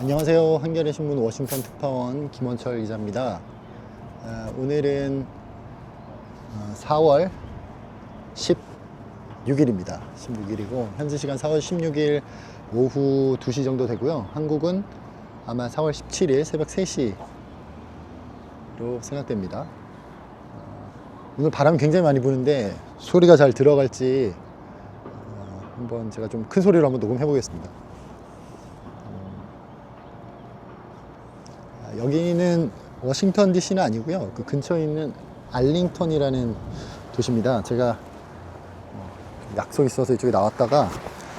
안녕하세요. 한겨레 신문 워싱턴 특파원 김원철 기자입니다. 아, 오늘은 어, 4월 16일입니다. 16일이고 현지 시간 4월 16일 오후 2시 정도 되고요. 한국은 아마 4월 17일 새벽 3시로 생각됩니다. 어, 오늘 바람이 굉장히 많이 부는데 소리가 잘 들어갈지 어, 한번 제가 좀 큰 소리로 한번 녹음해 보겠습니다. 여기는 워싱턴 DC는 아니고요. 그 근처에 있는 알링턴이라는 도시입니다. 제가 어, 약속 있어서 이쪽에 나왔다가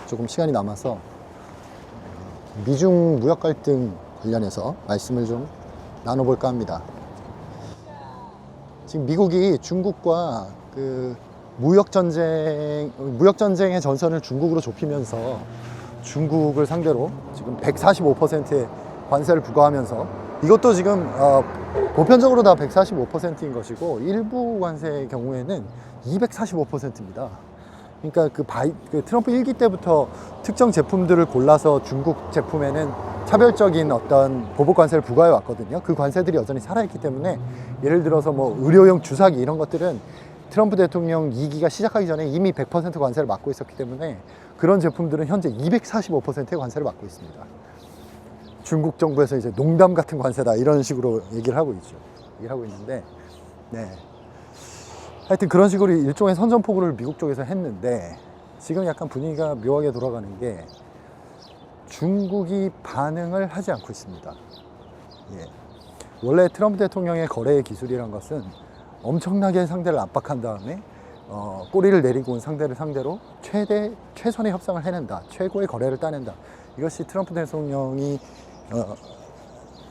조금 시간이 남아서 어, 미중 무역 갈등 관련해서 말씀을 좀 나눠볼까 합니다. 지금 미국이 중국과 그 무역 전쟁 무역 전쟁의 전선을 중국으로 좁히면서 중국을 상대로 지금 145%의 관세를 부과하면서 이것도 지금 어, 보편적으로 다 145%인 것이고 일부 관세의 경우에는 245%입니다. 그러니까 그, 바이, 그 트럼프 일기 때부터 특정 제품들을 골라서 중국 제품에는 차별적인 어떤 보복 관세를 부과해 왔거든요. 그 관세들이 여전히 살아있기 때문에 예를 들어서 뭐 의료용 주사기 이런 것들은 트럼프 대통령 2기가 시작하기 전에 이미 100% 관세를 받고 있었기 때문에 그런 제품들은 현재 245%의 관세를 받고 있습니다. 중국 정부에서 이제 농담 같은 관세다 이런 식으로 얘기를 하고 있죠. 얘기를 하고 있는데, 네. 하여튼 그런 식으로 일종의 선전포고를 미국 쪽에서 했는데 지금 약간 분위기가 묘하게 돌아가는 게 중국이 반응을 하지 않고 있습니다. 예. 원래 트럼프 대통령의 거래 기술이란 것은 엄청나게 상대를 압박한 다음에 어, 꼬리를 내리고 온 상대를 상대로 최대 최선의 협상을 해낸다, 최고의 거래를 따낸다. 이것이 트럼프 대통령이 어,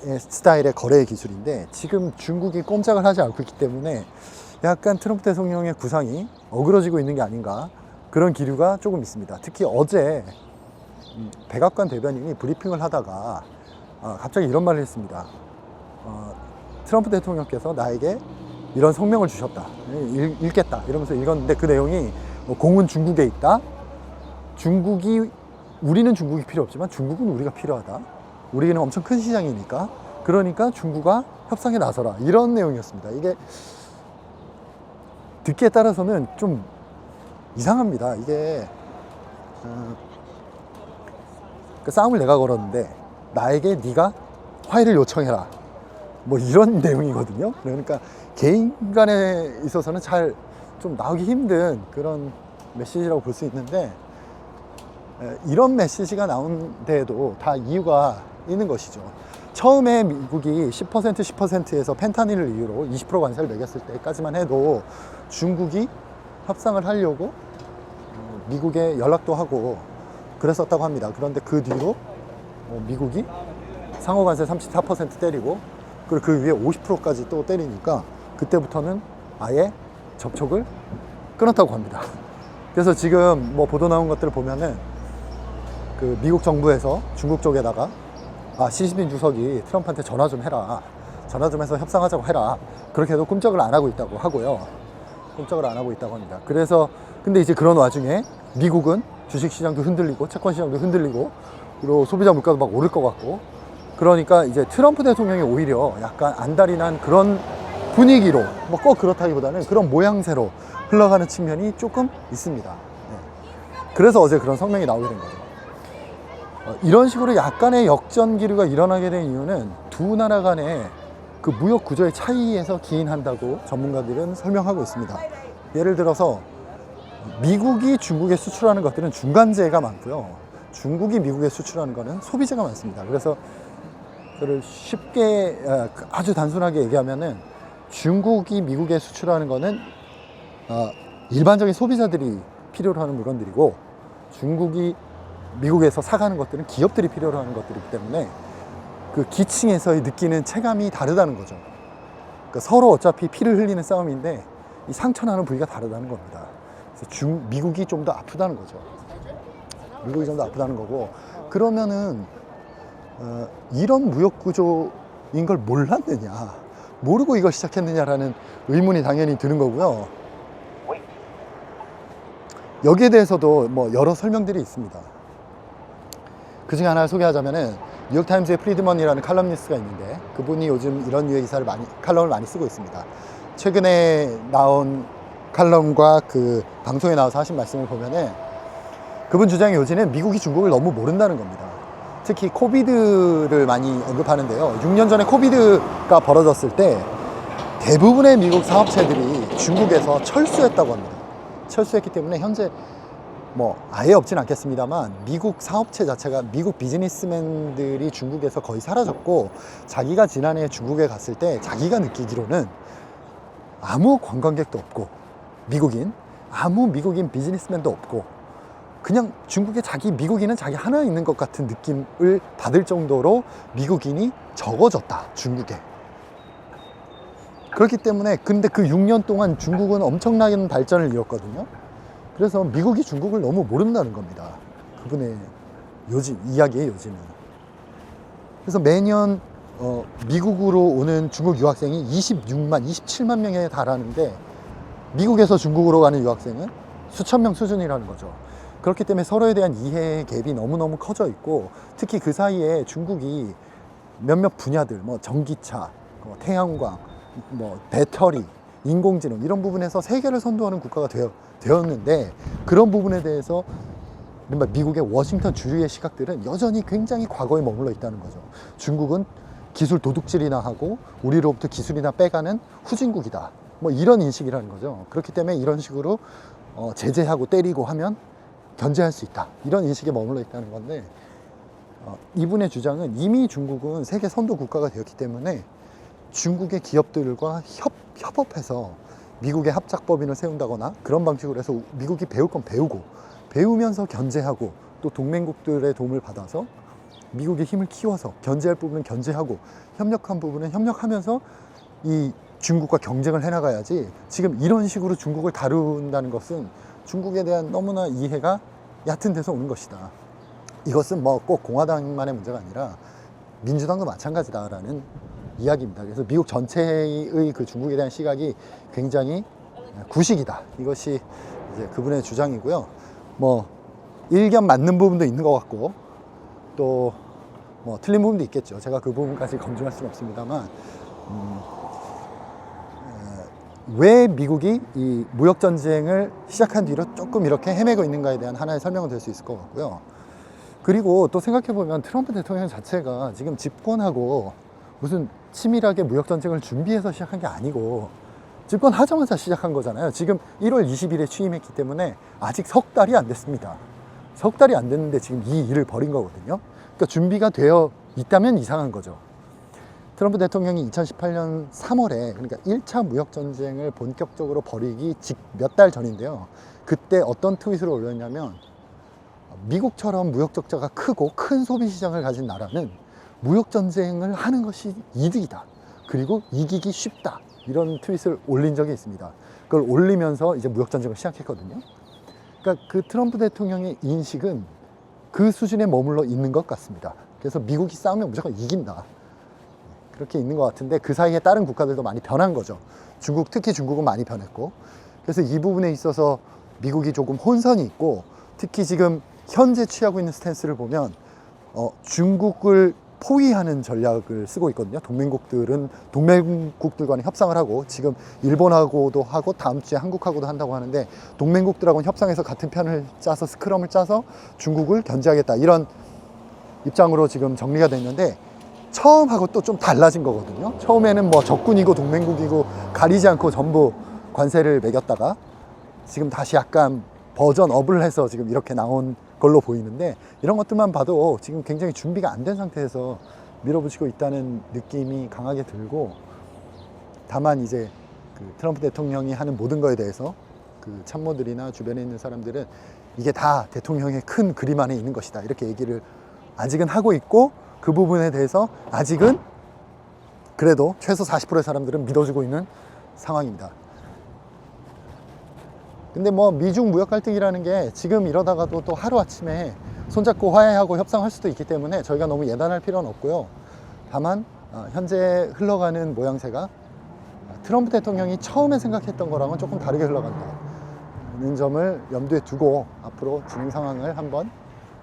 의 스타일의 거래 기술인데 지금 중국이 꼼짝을 하지 않고 있기 때문에 약간 트럼프 대통령의 구상이 어그러지고 있는 게 아닌가 그런 기류가 조금 있습니다. 특히 어제 음, 백악관 대변인이 브리핑을 하다가 어, 갑자기 이런 말을 했습니다. 어, 트럼프 대통령께서 나에게 이런 성명을 주셨다. 읽, 읽겠다. 이러면서 읽었는데 그 내용이 뭐 공은 중국에 있다. 중국이 우리는 중국이 필요 없지만 중국은 우리가 필요하다. 우리는 엄청 큰 시장이니까. 그러니까 중국과 협상에 나서라. 이런 내용이었습니다. 이게 듣기에 따라서는 좀 이상합니다. 이게 어, 그 싸움을 내가 걸었는데 나에게 네가 화해를 요청해라. 뭐 이런 내용이거든요. 그러니까 개인 간에 있어서는 잘 좀 나오기 힘든 그런 메시지라고 볼 수 있는데 에, 이런 메시지가 나온 데에도 다 이유가 있는 것이죠. 처음에 미국이 10% 10%에서 펜타닐을 이유로 20% 관세를 매겼을 때까지만 해도 중국이 협상을 하려고 어, 미국에 연락도 하고 그랬었다고 합니다. 그런데 그 뒤로 어, 미국이 상호 관세 34% 때리고 그리고 그 위에 50%까지 또 때리니까 그때부터는 아예 접촉을 끊었다고 합니다. 그래서 지금 뭐 보도 나온 것들을 보면은 그 미국 정부에서 중국 쪽에다가 아 시진핑 주석이 트럼프한테 전화 좀 해라 전화 좀 해서 협상하자고 해라 그렇게 해도 꿈쩍을 안 하고 있다고 하고요 꿈쩍을 안 하고 있다고 합니다 그래서 근데 이제 그런 와중에 미국은 주식시장도 흔들리고 채권시장도 흔들리고 그리고 소비자 물가도 막 오를 것 같고 그러니까 이제 트럼프 대통령이 오히려 약간 안달이 난 그런 분위기로 뭐 꼭 그렇다기보다는 그런 모양새로 흘러가는 측면이 조금 있습니다. 네. 그래서 어제 그런 성명이 나오게 된 거죠. 어, 이런 식으로 약간의 역전 기류가 일어나게 된 이유는 두 나라 간의 그 무역 구조의 차이에서 기인한다고 전문가들은 설명하고 있습니다. 예를 들어서 미국이 중국에 수출하는 것들은 중간재가 많고요. 중국이 미국에 수출하는 것은 소비재가 많습니다. 그래서 그를 쉽게 어, 아주 단순하게 얘기하면은 중국이 미국에 수출하는 거는 어, 일반적인 소비자들이 필요로 하는 물건들이고 중국이 미국에서 사가는 것들은 기업들이 필요로 하는 것들이기 때문에 그 기층에서의 느끼는 체감이 다르다는 거죠. 그러니까 서로 어차피 피를 흘리는 싸움인데 이 상처 나는 부위가 다르다는 겁니다. 그래서 중, 미국이 좀 더 아프다는 거죠. 미국이 좀 더 아프다는 거고 그러면은 어, 이런 무역 구조인 걸 몰랐느냐 모르고 이걸 시작했느냐라는 의문이 당연히 드는 거고요. 여기에 대해서도 뭐 여러 설명들이 있습니다. 그 중에 하나를 소개하자면은 뉴욕타임즈의 프리드먼이라는 칼럼니스트가 있는데 그분이 요즘 이런 류의 기사를 많이 칼럼을 많이 쓰고 있습니다. 최근에 나온 칼럼과 그 방송에 나와서 하신 말씀을 보면은 그분 주장의 요지는 미국이 중국을 너무 모른다는 겁니다. 특히 코비드를 많이 언급하는데요. 6년 전에 코비드가 벌어졌을 때 대부분의 미국 사업체들이 중국에서 철수했다고 합니다. 철수했기 때문에 현재 뭐 아예 없진 않겠습니다만 미국 사업체 자체가 미국 비즈니스맨들이 중국에서 거의 사라졌고 자기가 지난해 중국에 갔을 때 자기가 느끼기로는 아무 관광객도 없고 미국인 아무 미국인 비즈니스맨도 없고 그냥 중국에 자기 미국인은 자기 하나 있는 것 같은 느낌을 받을 정도로 미국인이 적어졌다 중국에. 그렇기 때문에 근데 그 6년 동안 중국은 엄청나게 발전을 이뤘거든요 그래서 미국이 중국을 너무 모른다는 겁니다 그분의 요즘 이야기의 요지는 그래서 매년 어, 미국으로 오는 중국 유학생이 26만 27만 명에 달하는데 미국에서 중국으로 가는 유학생은 수천 명 수준이라는 거죠. 그렇기 때문에 서로에 대한 이해 갭이 너무너무 커져 있고 특히 그 사이에 중국이 몇몇 분야들 뭐 전기차, 뭐 태양광, 뭐 배터리, 인공지능 이런 부분에서 세계를 선도하는 국가가 되어, 되었는데 그런 부분에 대해서 미국의 워싱턴 주류의 시각들은 여전히 굉장히 과거에 머물러 있다는 거죠. 중국은 기술 도둑질이나 하고 우리로부터 기술이나 빼가는 후진국이다. 뭐 이런 인식이라는 거죠. 그렇기 때문에 이런 식으로 어, 제재하고 때리고 하면 견제할 수 있다. 이런 인식에 머물러 있다는 건데 어, 이분의 주장은 이미 중국은 세계 선도 국가가 되었기 때문에 중국의 기업들과 협, 협업해서 미국의 합작법인을 세운다거나 그런 방식으로 해서 미국이 배울 건 배우고 배우면서 견제하고 또 동맹국들의 도움을 받아서 미국의 힘을 키워서 견제할 부분은 견제하고 협력한 부분은 협력하면서 이 중국과 경쟁을 해나가야지 지금 이런 식으로 중국을 다룬다는 것은 중국에 대한 너무나 이해가 얕은 데서 오는 것이다. 이것은 뭐 꼭 공화당만의 문제가 아니라 민주당도 마찬가지다라는 이야기입니다. 그래서 미국 전체의 그 중국에 대한 시각이 굉장히 구식이다. 이것이 이제 그분의 주장이고요. 뭐 일견 맞는 부분도 있는 것 같고 또 뭐 틀린 부분도 있겠죠. 제가 그 부분까지 검증할 수는 없습니다만 음, 에, 왜 미국이 이 무역 전쟁을 시작한 뒤로 조금 이렇게 헤매고 있는가에 대한 하나의 설명은 될 수 있을 것 같고요. 그리고 또 생각해 보면 트럼프 대통령 자체가 지금 집권하고 무슨 치밀하게 무역 전쟁을 준비해서 시작한 게 아니고 집권하자마자 시작한 거잖아요. 지금 1월 20일에 취임했기 때문에 아직 석 달이 안 됐습니다. 석 달이 안 됐는데 지금 이 일을 벌인 거거든요. 그러니까 준비가 되어 있다면 이상한 거죠. 트럼프 대통령이 2018년 3월에 그러니까 1차 무역 전쟁을 본격적으로 벌이기 몇 달 전인데요. 그때 어떤 트윗을 올렸냐면 미국처럼 무역 적자가 크고 큰 소비 시장을 가진 나라는 무역 전쟁을 하는 것이 이득이다. 그리고 이기기 쉽다. 이런 트윗을 올린 적이 있습니다. 그걸 올리면서 이제 무역 전쟁을 시작했거든요. 그러니까 그 트럼프 대통령의 인식은 그 수준에 머물러 있는 것 같습니다. 그래서 미국이 싸우면 무조건 이긴다. 그렇게 있는 것 같은데 그 사이에 다른 국가들도 많이 변한 거죠. 중국, 특히 중국은 많이 변했고. 그래서 이 부분에 있어서 미국이 조금 혼선이 있고 특히 지금 현재 취하고 있는 스탠스를 보면 어, 중국을 포위하는 전략을 쓰고 있거든요. 동맹국들은 동맹국들 과는 협상을 하고 지금 일본하고도 하고 다음 주에 한국하고도 한다고 하는데 동맹국들하고는 협상해서 같은 편을 짜서 스크럼을 짜서 중국을 견제하겠다 이런 입장으로 지금 정리가 됐는데 처음하고 또 좀 달라진 거거든요. 처음에는 뭐 적군이고 동맹국이고 가리지 않고 전부 관세를 매겼다가 지금 다시 약간 버전 업을 해서 지금 이렇게 나온 걸로 보이는데 이런 것들만 봐도 지금 굉장히 준비가 안 된 상태에서 밀어붙이고 있다는 느낌이 강하게 들고 다만 이제 그 트럼프 대통령이 하는 모든 거에 대해서 그 참모들이나 주변에 있는 사람들은 이게 다 대통령의 큰 그림 안에 있는 것이다 이렇게 얘기를 아직은 하고 있고 그 부분에 대해서 아직은 그래도 최소 40%의 사람들은 믿어주고 있는 상황입니다. 근데 뭐 미중 무역 갈등이라는 게 지금 이러다가도 또 하루아침에 손잡고 화해하고 협상할 수도 있기 때문에 저희가 너무 예단할 필요는 없고요. 다만 어, 현재 흘러가는 모양새가 트럼프 대통령이 처음에 생각했던 거랑은 조금 다르게 흘러간다는 점을 염두에 두고 앞으로 진행 상황을 한번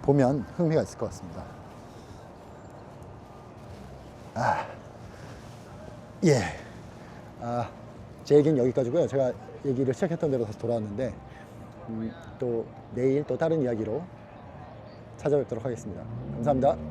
보면 흥미가 있을 것 같습니다. 아, 예. 아, 제 얘기는 여기까지고요. 제가 얘기를 시작했던 대로 다시 돌아왔는데 음, 또 내일 또 다른 이야기로 찾아뵙도록 하겠습니다. 감사합니다.